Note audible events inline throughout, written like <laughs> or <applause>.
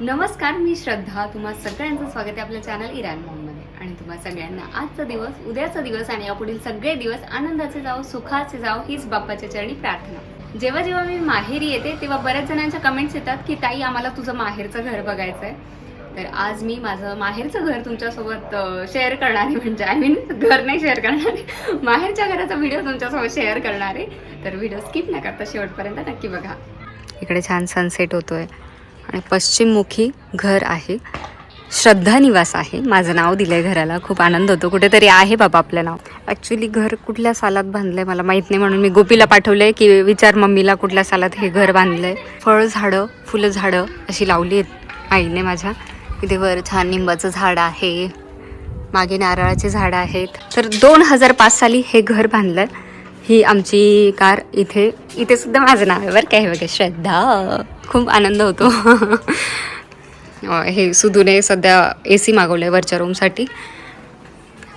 नमस्कार मी श्रद्धा. तुम्हा सगळ्यांचं स्वागत आहे आपल्या चॅनल इराण मॉममध्ये आणि तुम्हा सगळ्यांना आजचा दिवस उद्याचा दिवस आणि यापुढील सगळे दिवस आनंदाचे जावो सुखाचे जावो हीच बाप्पाच्या चरणी प्रार्थना. जेव्हा जेव्हा मी माहेरी येते तेव्हा बऱ्याच जणांच्या कमेंट्स येतात की ताई आम्हाला तुझं माहेरचं घर बघायचं आहे तर आज मी माझं माहेरचं घर तुमच्यासोबत शेअर करणार आहे म्हणजे आय मीन घर नाही शेअर करणार. आहे माहेरच्या घराचा व्हिडिओ तुमच्यासोबत शेअर करणार. आहे तर व्हिडिओ स्किप न करता शेवटपर्यंत नक्की बघा. इकडे छान सनसेट होतोय. आणि पश्चिममुखी घर आहे. श्रद्धा निवास आहे. माझं नाव दिलं आहे घराला. खूप आनंद होतो. कुठेतरी आहे बाबा आपलं नाव. ॲक्च्युली घर कुठल्या सालात बांधलं आहे मला माहीत नाही म्हणून मी गोपीला पाठवलं आहे की विचार मम्मीला कुठल्या सालात हे घर बांधलंय. फळ झाडं फुलं झाडं अशी लावली आहेत आईने माझ्या. इथे वर छान निंबाचं झाड आहे. मागे नारळाचे झाडं आहेत. तर दोन हजार पाच साली हे घर बांधलं ही आमची कार इथे इथे सुद्धा माझं नाव आहे बरं काय बघा श्रद्धा. खूप आनंद होतो. हे सुधूने सध्या ए सी मागवलं आहे वरच्या रूमसाठी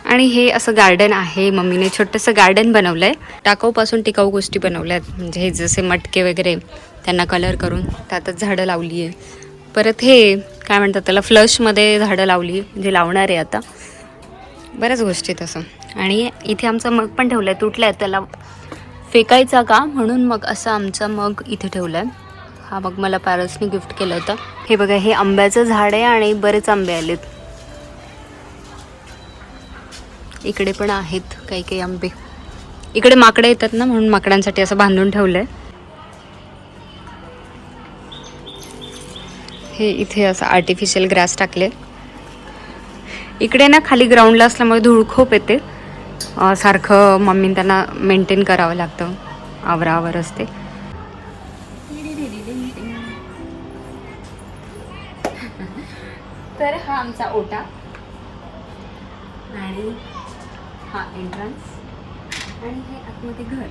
आणि हे असं गार्डन आहे. मम्मीने छोटंसं गार्डन बनवलं आहे टाकाऊपासून टिकाऊ गोष्टी बनवल्या आहेत म्हणजे हे जसे मटके वगैरे त्यांना कलर करून त्यातच झाडं लावली आहे परत हे काय म्हणतात त्याला फ्लशमध्ये झाडं लावली म्हणजे लावणार आहे आता. बऱ्याच गोष्टी तसं आणि इथे आमचं मग पण ठेवलं आहे तुटलं आहे त्याला फेकायचा का? म्हणून मग असं आमचा मग इथे ठेवला आहे हा मग मला पॅरसने गिफ्ट केलं होतं. हे बघा हे आंब्याचं झाड आहे आणि बरेच आंबे आलेत. इकडे पण आहेत काही काही आंबे. इकडे माकडे येतात ना म्हणून माकडांसाठी असं बांधून ठेवलं आहे हे इथे असं आर्टिफिशियल ग्रास टाकले इकडे ना खाली ग्राउंडला असल्यामुळे धूळ खूप येते. सारखं मम्मी त्यांना मेंटेन करावं लागतं. आवरावर असते. <laughs> तर हा आमचा ओटा. आणि हा एंट्रन्स आणि हे आतमध्ये घर.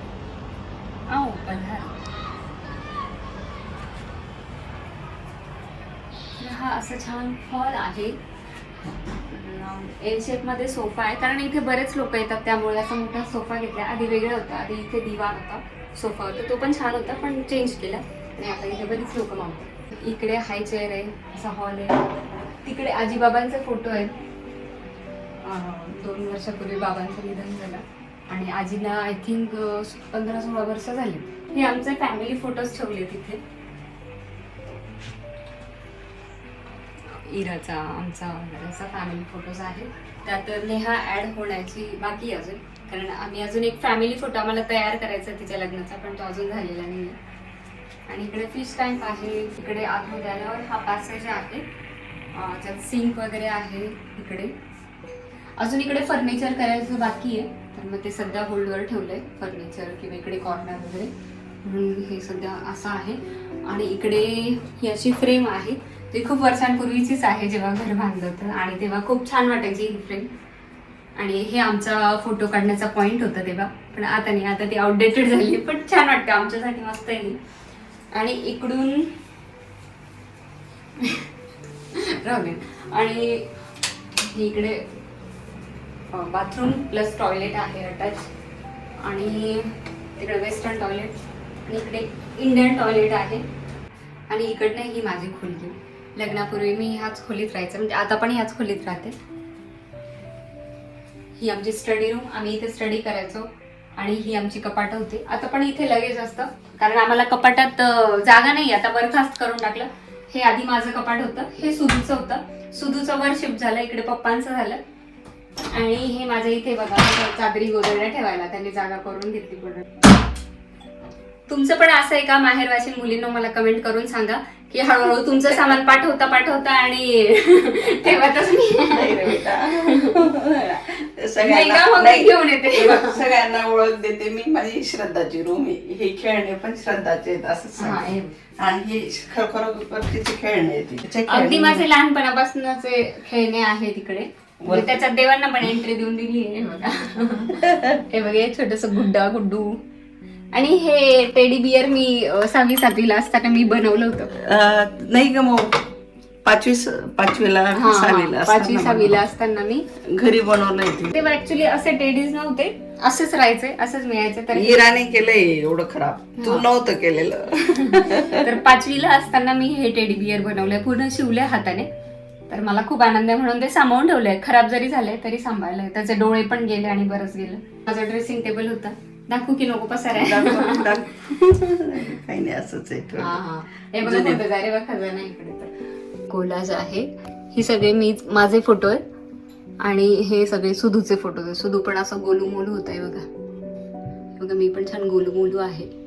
आओ पधार. हा असं छान हॉल आहे. एल शेपमध्ये सोफा आहे. कारण इथे बरेच लोक येतात त्यामुळे असा मोठा सोफा घेतला. आधी वेगळा होता. आधी इथे दिवाण होता. सोफा होता. तो पण छान होता पण चेंज केला. आणि आता इथे बरीच लोक मागतात इकडे हाय चेअर आहे. असा हॉल आहे. तिकडे आजीबाबांचे फोटो आहेत. दोन वर्षापूर्वी बाबांचं निधन झालं. आणि आजीला आय थिंक पंधरा सोळा वर्ष झाली. हे आमचे फॅमिली फोटोज ठेवले तिथे. इराचा आमचा असा फॅमिली फोटोज आहे त्यात नेहा ॲड होण्याची बाकी अजून. कारण आम्ही अजून एक फॅमिली फोटो आम्हाला तयार करायचा आहे तिच्या लग्नाचा पण तो अजून झालेला नाही आहे आणि इकडे फिश टँक आहे. इकडे आतमध्ये आल्यावर हा पॅसेज आहे. त्यात ज्यात सिंक वगैरे आहे इकडे. अजून इकडे फर्निचर करायचं बाकी आहे. तर मग ते सध्या होल्डवर ठेवलं आहे फर्निचर किंवा इकडे कॉर्नर वगैरे. म्हणून हे सध्या असं आहे. आणि इकडे ही अशी फ्रेम आहे ती खूप वर्षांपूर्वीचीच आहे जेव्हा घर बांधलं होतं. आणि तेव्हा खूप छान वाटायची ही फ्रेम. आणि हे आमचा फोटो काढण्याचा पॉईंट होता तेव्हा. पण आता नाही आता ती आउटडेटेड झाली पण छान वाटतं. आमच्यासाठी मस्त आहे आणि इकडून राहू आणि इकडे बाथरूम प्लस टॉयलेट आहे अटॅच आणि तिकडे वेस्टर्न टॉयलेट आणि इकडे इंडियन टॉयलेट आहे. आणि इकडनं ही माझी खोली लग्नापूर्वी मी ह्याच खोलीत राहायचं म्हणजे आता पण ह्याच खोलीत राहते. ही आमची स्टडी रूम आम्ही इथे स्टडी करायचो आणि ही आमची कपाटं होती. आता पण इथे लगेच असतं कारण आम्हाला कपाटात जागा नाही आता बरखास्त करून टाकलं. हे आधी माझं कपाट होतं हे सुधूचं होतं. सुधूचं वर शिफ्ट झालं इकडे पप्पांचं झालं. आणि हे माझ्या इथे बघा चादरी गोदड्या ठेवायला त्यांनी जागा करून घेतली पण तुमचं पण असं आहे का माहेरवाशी मुलींना मला कमेंट करून सांगा? की हळूहळू तुमचं सामान पाठवता पाठवता आणि <laughs> रे मी घेऊन येते. सगळ्यांना ओळख देते मी. माझी श्रद्धाची रूम आहे. हे खेळणे पण श्रद्धाचे आहेत असं हा, सांग हे. आणि हे खरोखर तिचे खेळणे आहेत. अगदी माझे लहानपणापासूनचे खेळणे आहेत तिकडे म्हणजे त्याच्यात देवांना पण एंट्री देऊन दिली आहे हे बघा. <laughs> हे बघा छोटस गुड्डा गुड्डू. आणि हे टेडी बियर मी अं, सहावी सातवीला असताना मी बनवलं होतं. अं, नाही ग मग पाचवी पाचवीला हा, सहावीला हा, पाचवी असताना सहावीला असताना मी घरी बनवलंय ते तेव्हा ऍक्च्युली असे टेडीज नव्हते असंच राहायचंय असंच मिळायचं तर इराने केलंय एवढं खराब. तू नव्हतं केलेलं. <laughs> तर पाचवीला असताना मी हे टेडी बियर बनवलंय पूर्ण शिवलंय हाताने. तर मला खूप आनंद आहे म्हणून ते सांभाळून ठेवलंय. खराब जरी झालंय तरी सांभाळलंय. त्याचे डोळे पण गेले आणि बरंच गेलं. माझं ड्रेसिंग टेबल होता. दाखवू की नको आहे दाखव, <laughs> दाखव. काही नाही असंच आहे हा. हा. हे बघा फोटो रे बघा खजाना इकडे तर. कोलाज आहे. ही सगळे मी माझे फोटो आहेत. आणि हे सगळे सुधूचे फोटो आहेत. सुधू पण असं गोलू मोलू होत आहे बघा. बघा मी पण छान गोलू मोलू आहे.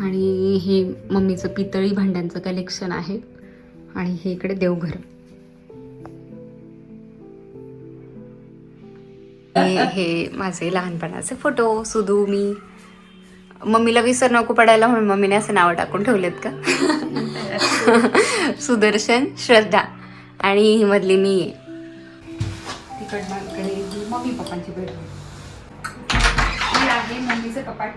आणि हे मम्मीचं पितळी भांड्यांचं कलेक्शन आहे. आणि हे इकडे देवघर. हे माझे लहानपणाचे फोटो सुधू मी. मम्मीला विसर नको पडायला म्हणून मम्मीने असं नावं टाकून ठेवलेत का? <laughs> सुदर्शन श्रद्धा आणि ही मधली मी आहे मम्मी पप्पांची बेडरूम आहे मम्मीचं कपाट.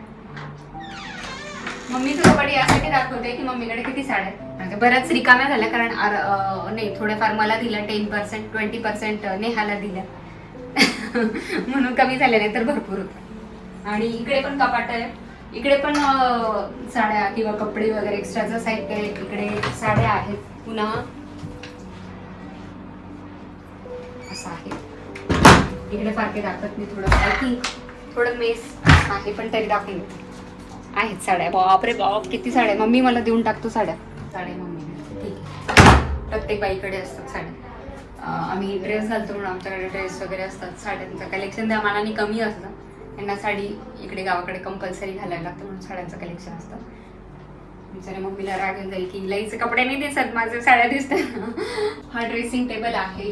मम्मीचं कपाट यासाठी दाखवते की मम्मीकडे किती साड्या आहेत. बऱ्याच रिकाम्या झाल्या कारण नाही थोड्याफार मला दिल्या टेन पर्सेंट ट्वेंटी पर्सेंट नेहाला दिल्या. म्हणून कमी झाले नाही तर भरपूर होतं. आणि इकडे पण कपाट आहे. इकडे पण साड्या किंवा कपडे वगैरे एक्स्ट्राचं साहित्य आहे इकडे साड्या आहेत. पुन्हा असं आहे. इकडे फारके दाखवत मी थोडं. आय थिंक थोडं मेस आहे पण तरी दाखवून आहेत साड्या. बापरे बाप किती साड्या. मम्मी मला देऊन टाकतो साड्या. साड्या मम्मी ठीक आहे. प्रत्येक बाईकडे असतात साड्या. आम्ही ड्रेस घालतो म्हणून आमच्याकडे ड्रेस वगैरे असतात साड्यांचं कलेक्शन त्या मानाने कमी असतं. त्यांना साडी इकडे गावाकडे कंपल्सरी घालायला लागतं म्हणून साड्यांचं कलेक्शन असतं. बिचारे मम्मीला राग येऊन जाईल की लईचे कपडे नाही दिसत माझे साड्या दिसतात. हा ड्रेसिंग टेबल आहे.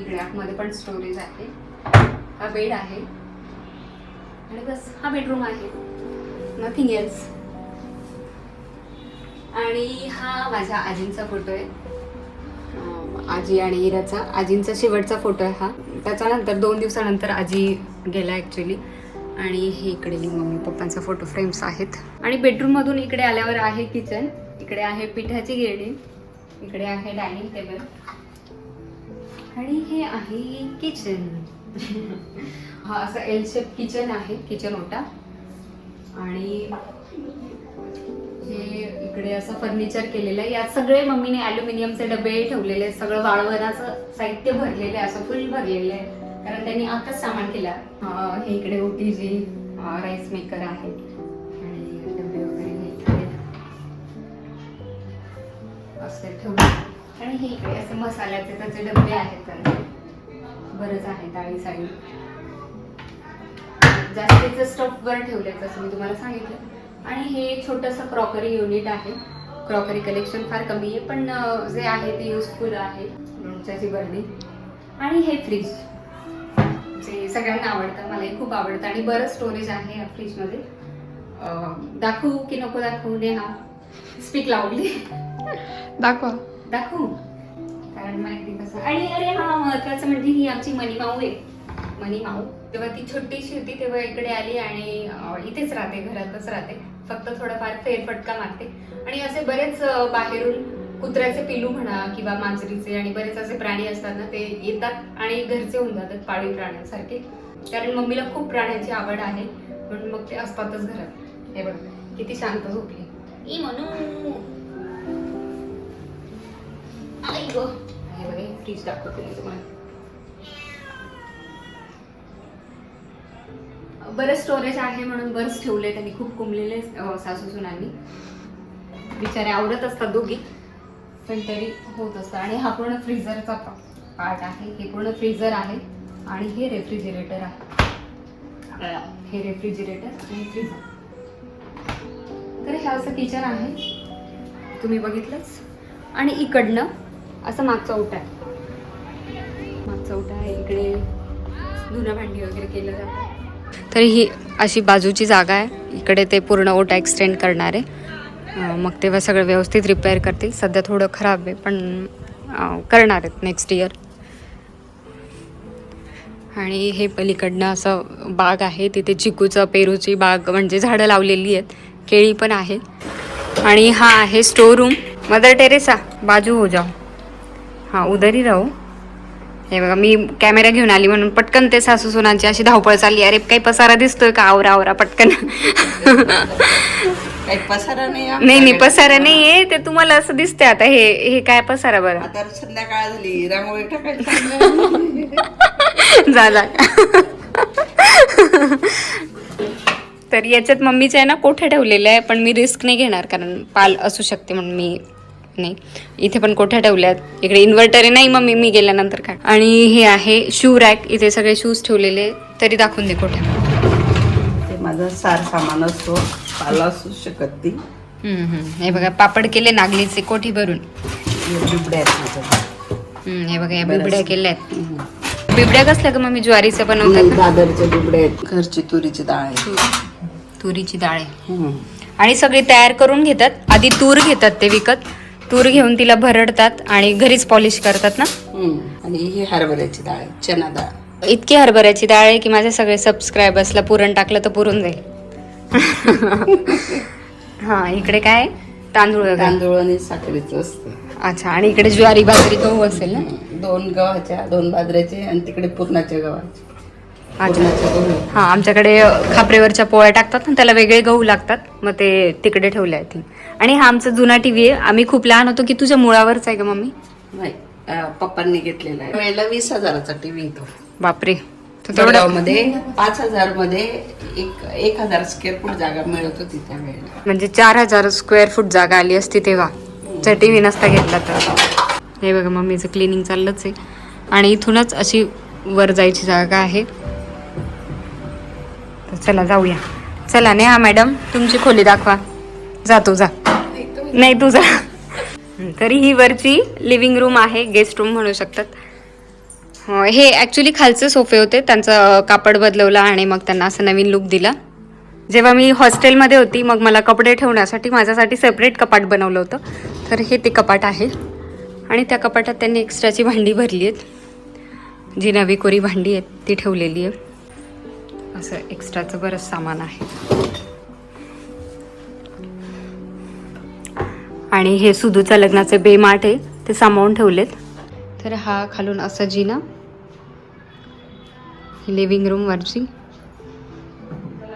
इकडे आतमध्ये पण स्टोरेज आहे. हा बेड आहे. आणि बस हा बेडरूम आहे. नथिंग एल्स आणि हा माझ्या आजींचा फोटो आहे. आजी आणि इराचा आजींचा शेवटचा फोटो आहे हा. त्याच्यानंतर दोन दिवसानंतर आजी गेला ॲक्च्युली आणि हे इकडे मम्मी पप्पांचा फोटो फ्रेम्स आहेत. आणि बेडरूममधून इकडे आल्यावर आहे किचन इकडे आहे पिठाची गिरणी इकडे आहे डायनिंग टेबल आणि हे आहे किचन <laughs> हा असं एल शेप किचन आहे किचन ओटा. आणि हे इकडे असं फर्निचर केलेलं आहे. यात सगळे मम्मीने अल्युमिनियमचे डबे ठेवलेले आहेत. सगळं वाळवणाचं साहित्य भरलेलं आहे. असं फुल भरलेलं आहे. कारण त्यांनी आताच सामान केला. हे इकडे ओटीजी राईस मेकर आहे. आणि डबे वगैरे हे इकडे असे ठेवले. आणि हे इकडे असे मसाल्याचे त्याचे डबे आहेत बरंच आहे डाळी साईड जास्तीचं स्टफ वर ठेवले जसं मी तुम्हाला सांगितलं. आणि हे छोटंसं क्रॉकरी युनिट आहे. क्रॉकरी कलेक्शन फार कमी आहे पण जे आहे ते युजफुल आहे लोणच्याची बरणी आणि हे फ्रीज जे सगळ्यांना आवडतं मलाही खूप आवडतं आणि बरंच स्टोरेज आहे या फ्रीजमध्ये दाखवू की नको दाखवू? नेहा स्पीक लावली दाखवा. दाखवू? कारण माहिती कसं आणि अरे हा महत्वाचं म्हणजे ही आमची मनी माऊ आहे. मनी माऊ. तेव्हा ती छोटीशी होती तेव्हा इकडे आली आणि इथेच राहते घरातच राहते. फक्त थोडाफार फेरफटका मारते आणि असे बरेच बाहेरून कुत्र्याचे पिलू म्हणा किंवा मांजरीचे आणि बरेच असे प्राणी असतात ना ते येतात आणि घरचे होऊन जातात पाळीव प्राण्यांसारखे. कारण मम्मीला खूप प्राण्यांची आवड आहे म्हणून मग ते असतातच घरात. हे बघ किती शांत झोपली. ई म्हणू आई गो. बघा फ्रीज दाखवते तुम्हाला. बरं स्टोरेज आहे म्हणून बरंच ठेवले त्यांनी खूप कुंबलेले सासू सुनांनी. बिचारे आवडत असतात दोघी पण तरी होत असतं. आणि हा पूर्ण फ्रीझरचा पार्ट आहे हे पूर्ण फ्रीझर आहे आणि हे रेफ्रिजिरेटर आहे. हे रेफ्रिजिरेटर आणि फ्रीझर तर हे असं किचन आहे. तुम्ही बघितलंच. आणि इकडनं असं मागचा ओटा आहे मागचा ओटा आहे इकडे धुणं भांडी वगैरे केलं जातं. तर ही अशी बाजूची जागा आहे. इकडे ते पूर्ण ओटा एक्सटेंड करणार आहे. मग तेव्हा सगळं व्यवस्थित रिपेअर करतील. सध्या थोडं खराब आहे पण करणार आहेत नेक्स्ट इयर आणि हे पलीकडनं असं बाग आहे. तिथे चिकूचं पेरूची बाग म्हणजे झाडं लावलेली आहेत. केळी पण आहे. आणि हा आहे स्टोर रूम मदर टेरेसा बाजू हो जाओ. हां उदरी राहू. हे बघा मी कॅमेरा घेऊन आली म्हणून पटकन ते सासू सुनांची अशी धावपळ चालली. अरे काही पसारा दिसतोय का? आवरा आवरा पटकन. काही पसारा नाही नाही नाही. पसारा नाही आहे ते तुम्हाला असं दिसतंय आता. हे हे काय पसारा बरं आता संध्याकाळ झाली. रांगोळी टाकायची जा <laughs> तर याच्यात मम्मीचे आहे ना कोठे ठेवलेले आहे पण मी रिस्क नाही घेणार कारण पाल असू शकते म्हणून मी नाही. इथे पण कोठ्या ठेवल्यात? इकडे इन्व्हर्टर नाही मम्मी. मी गेल्यानंतर काय? आणि हे आहे शू रॅक इथे सगळे शूज ठेवलेले. तरी दाखवून दे कोठ्या ते माझं सार सामान असतो पाला असू शकत ती. हे बघा पापड केले नागलीचे कोठी भरून. हे बिबड्या हे बघा या बिबड्या केल्या आहेत बिबड्या कसल्या का मम्मी? ज्वारीचं बनवतात? दादरचे बिबडे आहेत. घरची तुरीची डाळ आहे. तुरीची डाळ आहे. आणि सगळी तयार करून घेतात. आधी तूर घेतात ते विकत. तूर घेऊन तिला भरडतात आणि घरीच पॉलिश करतात ना. आणि ही हरभऱ्याची डाळ चना डाळ. इतकी हरभऱ्याची डाळ आहे की माझे सगळे सबस्क्रायबर्सला पुरण टाकलं तर पुरून जाईल. <laughs> हा इकडे काय? तांदूळ. तांदूळ आणि साखरेचं असतं. अच्छा आणि इकडे ज्वारी बाजरी गहू असेल ना? दोन गव्हाच्या दोन बाजऱ्याचे आणि तिकडे पूर्णाच्या गव्हाचे. हा आमच्याकडे खापरेवरच्या पोळ्या टाकतात ना त्याला वेगळे गहू लागतात. मग ते तिकडे ठेवले आहेत आणि हा आमचा जुना टीव्ही आहे. आम्ही खूप लहान होतो की तुझ्या मुळावरच आहे का मम्मी? पप्पांनी घेतलेला आहे. वेळेला वीस हजाराचा टीव्ही तो बापरे मध्ये पाच हजारमध्ये एक एक हजार स्क्वेअर फूट जागा मिळत होती त्या वेळेला. म्हणजे चार हजार स्क्वेअर फूट जागा आली असती तेव्हा. जर टी व्ही नसता घेतला तर. हे बघा मम्मीचं क्लिनिंग चाललंच आहे. आणि इथूनच अशी वर जायची जागा आहे. चला जाऊया. चला नेहा मॅडम तुमची खोली दाखवा. जा तू जा. नाही तू जा. तरी ही वरची लिव्हिंग रूम आहे गेस्ट रूम म्हणू शकतात. हो, हे ॲक्च्युली खालचे सोफे होते त्यांचं कापड बदलवलं आणि मग त्यांना असं नवीन लुक दिला. जेव्हा मी हॉस्टेलमध्ये होती मग मला कपडे ठेवण्यासाठी माझ्यासाठी सेपरेट कपाट बनवलं होतं. तर हे ते कपाट आहे. आणि त्या कपाटात त्यांनी एक्स्ट्राची भांडी भरली आहेत. जी नवी कोरी भांडी आहेत ती ठेवलेली आहे असं एक्स्ट्राचं बरंच सामान आहे. आणि हे सुधूच्या लग्नाचे बेमाट आहे ते सामावून ठेवलेत. तर हा खालून असा जिना लिव्हिंग रूम वरची.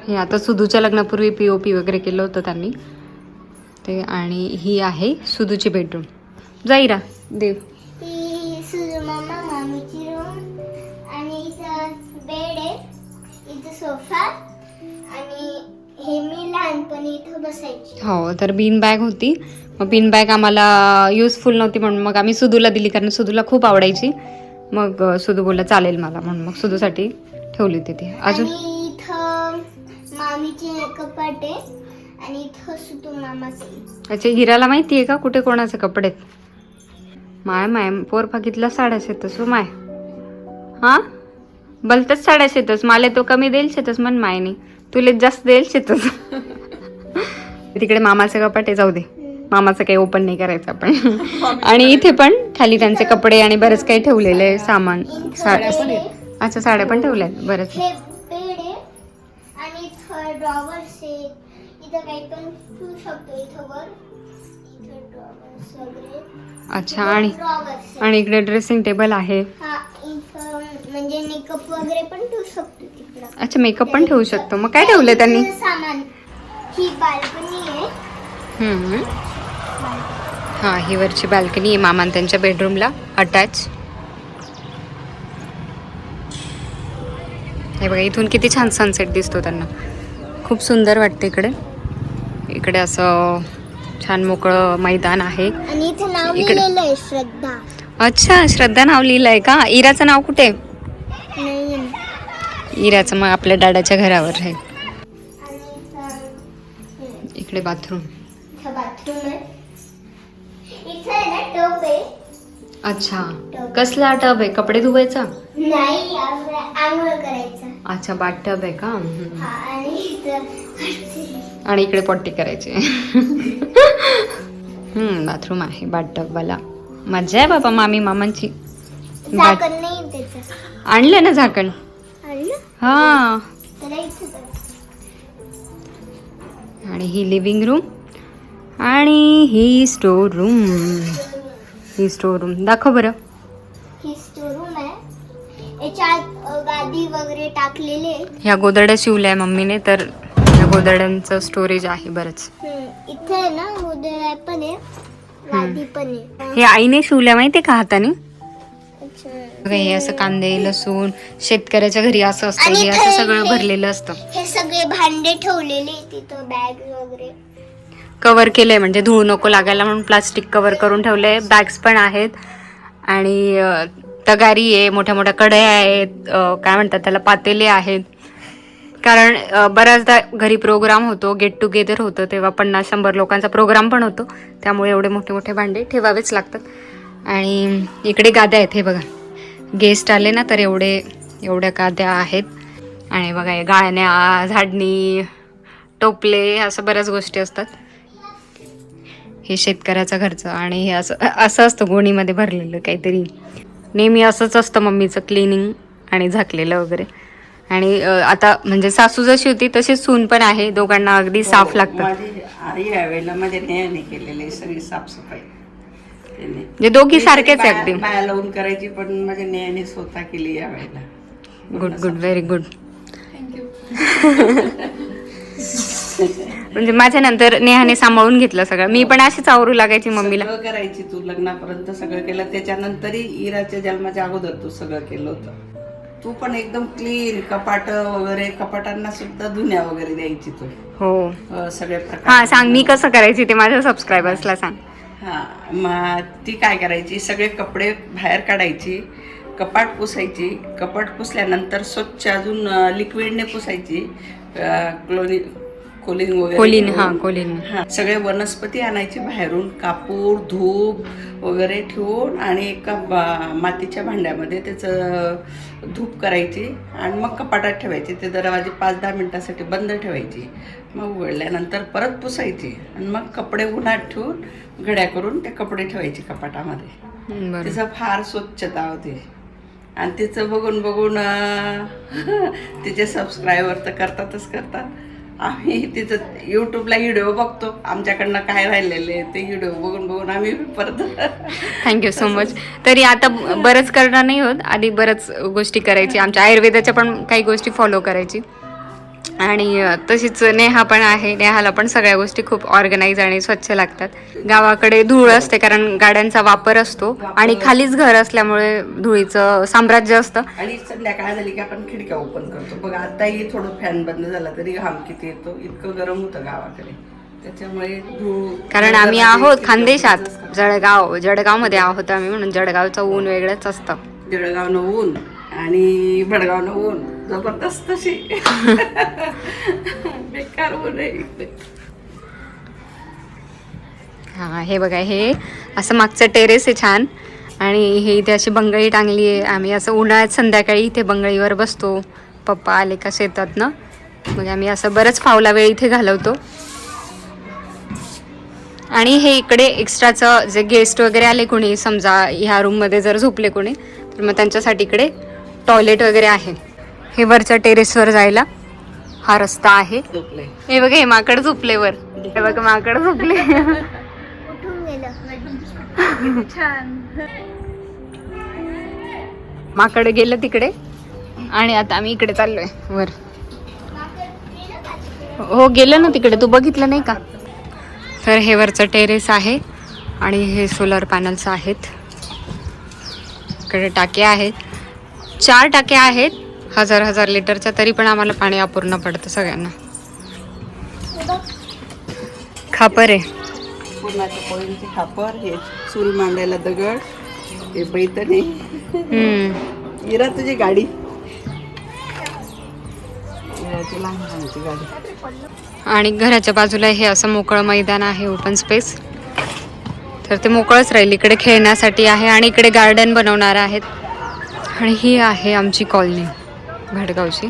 हे आता सुधूच्या लग्नापूर्वी पी ओ पी वगैरे केलं होतं त्यांनी. ते आणि ही आहे सुधूची बेडरूम जाईरा देव. सोफा आणि हे मी लहानपणी इथं बसायची. हो तर बीन बॅग होती. मग बीन बॅग आम्हाला युजफुल नव्हती म्हणून मग आम्ही सुधूला दिली कारण सुधूला खूप आवडायची. मग सुधू बोलला चालेल मला म्हणून मग सुधूसाठी ठेवली होती ती. अजून? आणि इथं मामीचे कपाट आहे आणि इथं सुतू मामाचे. अच्छा हिराला माहिती आहे का कुठे कोणाचे कपडे आहेत? माय माय पोर बघितलं साड्या शेतस माय. हा? भलतच साड्या शेतस मला तो कमी देईल शेतस मन मायनी. तुले जास्त देईल शेतस. तिकडे मामाचे कपाटे जाऊ दे. मामाचं काही ओपन नाही करायचं आपण. आणि इथे पण खाली त्यांचे कपडे आणि बरेच काही ठेवलेले आहे सामान साड्या अच्छा साड्या पण ठेवल्या आहेत. बरेच आणि अच्छा आणि आणि इकडे ड्रेसिंग टेबल आहे. हा म्हणजे मेकअप वगैरे पण ठेवू शकतो अच्छा मेकअप पण ठेवू शकतो. मग काय त्यांनी? सामान. ही बाल्कनी आहे. हम्म. हा ही वरची बाल्कनी आहे मामान त्यांच्या बेडरूमला अटॅच हे बघा इथून किती छान सनसेट दिसतो त्यांना. खूप सुंदर वाटते इकडे. इकडे असं छान मोकळं मैदान आहे. आणि इथं नाव इकडे. लिहिलेलं आहे श्रद्धा. अच्छा श्रद्धा नाव लिहिलं आहे का? इराचं नाव कुठे. इराचं मग आपल्या दादाच्या घरावर आहे. इकडे बाथरूम. अच्छा. कसला टब आहे? कपडे धुवायचा? अच्छा बाट टब आहे का? आणि इकडे पट्टी करायची. बाथरूम आहे बाटवाला मजा आहे बाबा मामी मामांची. आणलं ना झाकण? हा. आणि ही लिव्हिंग रूम आणि ही स्टोर रूम ही स्टोर रूम दाखव बरं. ह्या गोदड्या शिवल्या मम्मीने तर गोदड्यांचं स्टोरेज आहे बरंच. इथे आहे ना उद्या पण आहे पण आहे. हे आईने शिवल्या माहितीये का हाताने. बघा हे असं कांदे लसूण शेतकऱ्याच्या घरी असं असतं हे असं सगळं भरलेलं असतं. हे सगळे भांडे ठेवलेले तिथं बॅग वगैरे. कव्हर केलंय म्हणजे धूळ नको लागायला म्हणून प्लास्टिक कव्हर करून ठेवलंय. बॅग्स पण आहेत. आणि तगारी आहे मोठ्या मोठ्या कढया आहेत काय म्हणतात त्याला पातेले आहेत. कारण बऱ्याचदा घरी प्रोग्राम होतो गेट टुगेदर होतं तेव्हा पन्नास शंभर लोकांचा प्रोग्राम पण होतो. त्यामुळे एवढे मोठे मोठे भांडे ठेवावेच लागतात. आणि इकडे गाद्या आहेत हे बघा. गेस्ट आले ना तर एवढे एवढ्या गाद्या आहेत. आणि बघा हे गाळण्या झाडणी टोपले असं बऱ्याच गोष्टी असतात. हे शेतकऱ्याचं घरचं आणि हे असं असं असतं गोणीमध्ये भरलेलं काहीतरी. नेहमी असंच असतं मम्मीचं क्लिनिंग आणि झाकलेलं वगैरे. आणि आता म्हणजे सासू जशी होती तशीच सून पण आहे. दोघांना अगदी साफ हो, लागतं माझी आई यावेळेला माझ्या नेहाने केलेली आहे सगळी साफसफाई. त्याने. म्हणजे दोघी सारखेच आहे अगदी बाया लावून करायची पण माझ्या नेहाने स्वतः केली यावेळेला गुड गुड व्हेरी गुड म्हणजे माझ्या नंतर नेहाने सांभाळून घेतलं सगळं. मी पण अशीच आवरू लागायची मम्मीला. सगळं करायची तू लग्नापर्यंत सगळं केलं. त्याच्यानंतरही इराच्या जन्माच्या अगोदर तू सगळं केलं होतं. तू पण एकदम क्लीन कपाट वगैरे कपाटांना सुद्धा धुण्या वगैरे द्यायची तू. हो. अं, सगळे प्रकार. हा सांग मी कसं करायची ते माझ्या सबस्क्रायबर्सला सांग. हा मग ती काय करायची सगळे कपडे बाहेर काढायची कपाट पुसायची. कपाट पुसल्यानंतर स्वच्छ अजून लिक्विडने पुसायची. क्लोनी कोलिन वगैरे कोलीन हा. कोलीन. हा सगळे वनस्पती आणायची बाहेरून कापूर धूप वगैरे ठेवून आणि एका मातीच्या भांड्यामध्ये त्याचं धूप करायची आणि मग कपाटात ठेवायची. ते दरवाजे पाच दहा मिनिटासाठी बंद ठेवायची. मग उघडल्यानंतर परत पुसायची आणि मग कपडे उन्हात ठेवून घड्या करून ते कपडे ठेवायचे कपाटामध्ये. तिचं फार स्वच्छता होती. आणि तिचं बघून बघून <laughs> तिचे सबस्क्रायबर तर करतातच करतात. आम्ही तिचं यूट्यूबला व्हिडिओ बघतो. आमच्याकडनं काय राहिलेले ते व्हिडिओ बघून बघून आम्ही परत थँक्यू सो मच तरी आता बरंच करणार नाही होत. आधी बरंच गोष्टी करायची. आमच्या आयुर्वेदाच्या पण काही गोष्टी फॉलो करायची. आणि तशीच नेहा पण आहे. नेहाला पण सगळ्या गोष्टी खूप ऑर्गनाईज आणि स्वच्छ लागतात. गावाकडे धूळ असते कारण गाड्यांचा वापर असतो आणि खालीच घर असल्यामुळे धुळीचं साम्राज्य असतं. आणि संध्याकाळ झाली की आपण खिडक्या ओपन करतो. बघ आताही थोडं फॅन बंद झाला तरी घाम किती येतो. इतकं गरम होतं गावाकडे. त्याच्यामुळे धूळ कारण आम्ही आहोत खानदेशात. करतो. जळगाव जळगावमध्ये आहोत आम्ही म्हणून जळगावचं ऊन वेगळंच असतं. जळगावनं ऊन. आणि भडगावनं ऊन जबरदस्त तशी. <laughs> बेकार ऊन आहे हा हे बघा हे असं मागचं टेरेस आहे छान. आणि हे इथे अशी बंगळी टांगली आहे. आम्ही असं उन्हाळ्यात संध्याकाळी इथे बंगळीवर बसतो. पप्पा आले का शेतात ना मग आम्ही असं बरंच फावला वेळ इथे घालवतो. आणि हे इकडे एक्स्ट्राचं जे गेस्ट वगैरे आले कोणी समजा ह्या रूममध्ये जर झोपले कोणी तर मग त्यांच्यासाठी इकडे टॉयलेट वगैरे आहे. हे वरच्या टेरेसवर जायला हा रस्ता आहे. हे बघा हे माकड झोपले वर. हे बघा माकड झोपले. माकड गेलं तिकडे आणि आता आम्ही इकडे चाललोय वर. हो गेलं ना तिकडे. तू बघितलं नाही का? तर हे वरचं टेरेस आहे आणि हे सोलर पॅनल्स आहेत. इकडे टाके आहेत. चार टाके आहेत. हजार हजार लिटरच्या तरी पण आम्हाला पाणी अपूर्ण पडतं सगळ्यांना. खापर आहे. पूर्णाच्या पोळींची खापर हे चूल मांडायला दगड हे बैतणी हम्म. इरा तुझी गाडी. इराची गाडी. आणि घराच्या बाजूला हे असं मोकळं मैदान आहे ओपन स्पेस तर ते मोकळंच राहील. इकडे खेळण्यासाठी आहे आणि इकडे गार्डन बनवणार आहेत. आणि ही आहे आमची कॉलनी भडगावची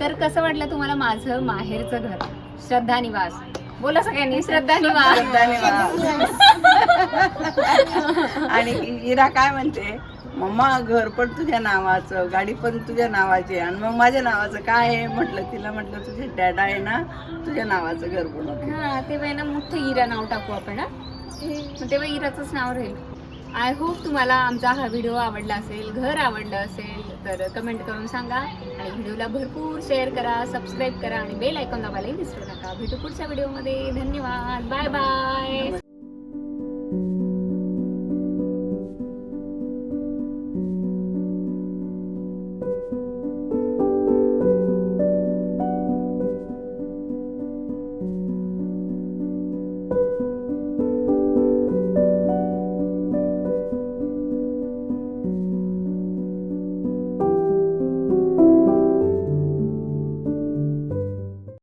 तर कसं वाटलं तुम्हाला माझं माहेरचं घर? श्रद्धा निवास. बोला सगळ्यांनी श्रद्धा निवास. <laughs> आणि इरा काय म्हणते मम्मा घर पण तुझ्या नावाचं गाडी पण तुझ्या नावाची आणि मग माझ्या नावाचं काय आहे? म्हटलं तिला म्हटलं तुझे डॅड आहे ना तुझ्या नावाचं घर बनवते. हा तेव्हा ना मोठं इरा नाव टाकू आपण हा? मग तेव्हा इराचंच नाव राहील. आय होप तुम्हाला आमचा हा व्हिडिओ आवडला असेल घर आवडलं असेल तर कमेंट करून सांगा. आणि व्हिडिओला भरपूर शेअर करा सबस्क्राईब करा आणि बेल ऐकून दाबायलाही विसरू नका. भेटू पुढच्या व्हिडिओमध्ये धन्यवाद. Bye bye